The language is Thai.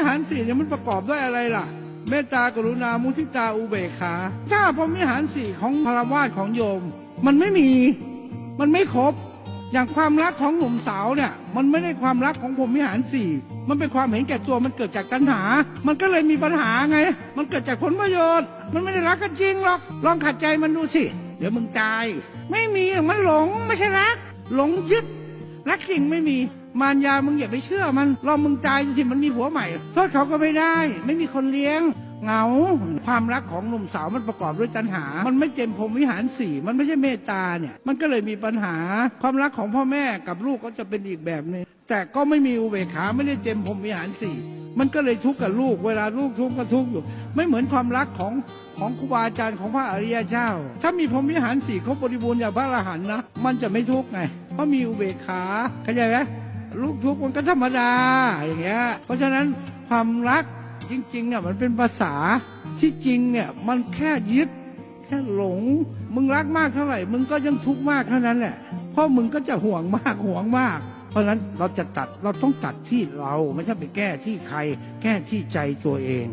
วิหารสี่เนี่ยมันประกอบด้วยอะไรล่ะ เมตตากรุณามุทิตาอุเบกขา ถ้าพรหมวิหารสี่ของพระวาสของโยม มันไม่มี มันไม่ครบ อย่างความรักของหนุ่มสาวเนี่ย มันไม่ได้ความรักของพรหมวิหารสี่มันเป็นความเห็นแก่ตัวมันเกิดจากตัณหา มันก็เลยมีปัญหาไง มันเกิดจากผลประโยชน์ มันไม่ได้รักกันจริงหรอก ลองขัดใจมันดูสิ เดี๋ยวมึงตาย ไม่มีมันหลงไม่ใช่รัก หลงยึด รักจริงไม่มีมารยามึงอย่าไปเชื่อมันรอมึงตายจริงมันมีผัวใหม่โทษเขาก็ไม่ได้ ไม่มีคนเลี้ยงเหงา ความรักของหนุ่มสาวมันประกอบด้วยตัณหา มันไม่เจมพรมวิหารสี่มันไม่ใช่เมตตาเนี่ย มันก็เลยมีปัญหา ความรักของพ่อแม่กับลูกก็จะเป็นอีกแบบหนึงแต่ก็ไม่มีอุเบกขาไม่ได้เจมพรมวิหารสี่มันก็เลยทุกข์กับลูก เวลาลูกทุกข์ก็ทุกข์อยู่ ไม่เหมือนความรักของของครูบาอาจารย์ของพระอริยเจ้า ถ้ามีพรหมวิหารสี่ครบบริบูรณ์อย่างพระอรหันต์นะ มันจะไม่ทุกข์ไง เพราะมีอุเบกขาเข้าใจไหมลูกทุกข์มันก็ธรรมดาอย่างเงี้ยเพราะฉะนั้นความรักจริงๆเนี่ยมันเป็นภาษาที่จริงเนี่ยมันแค่ยึดแค่หลง มึงรักมากเท่าไหร่ มึงก็ยังทุกข์มากเท่านั้นแหละเพราะมึงก็จะห่วงมากห่วงมาก เพราะฉะนั้นเราจะตัดเราต้องตัดที่เราไม่ใช่ไปแก้ที่ใคร แก้ที่ใจตัวเอง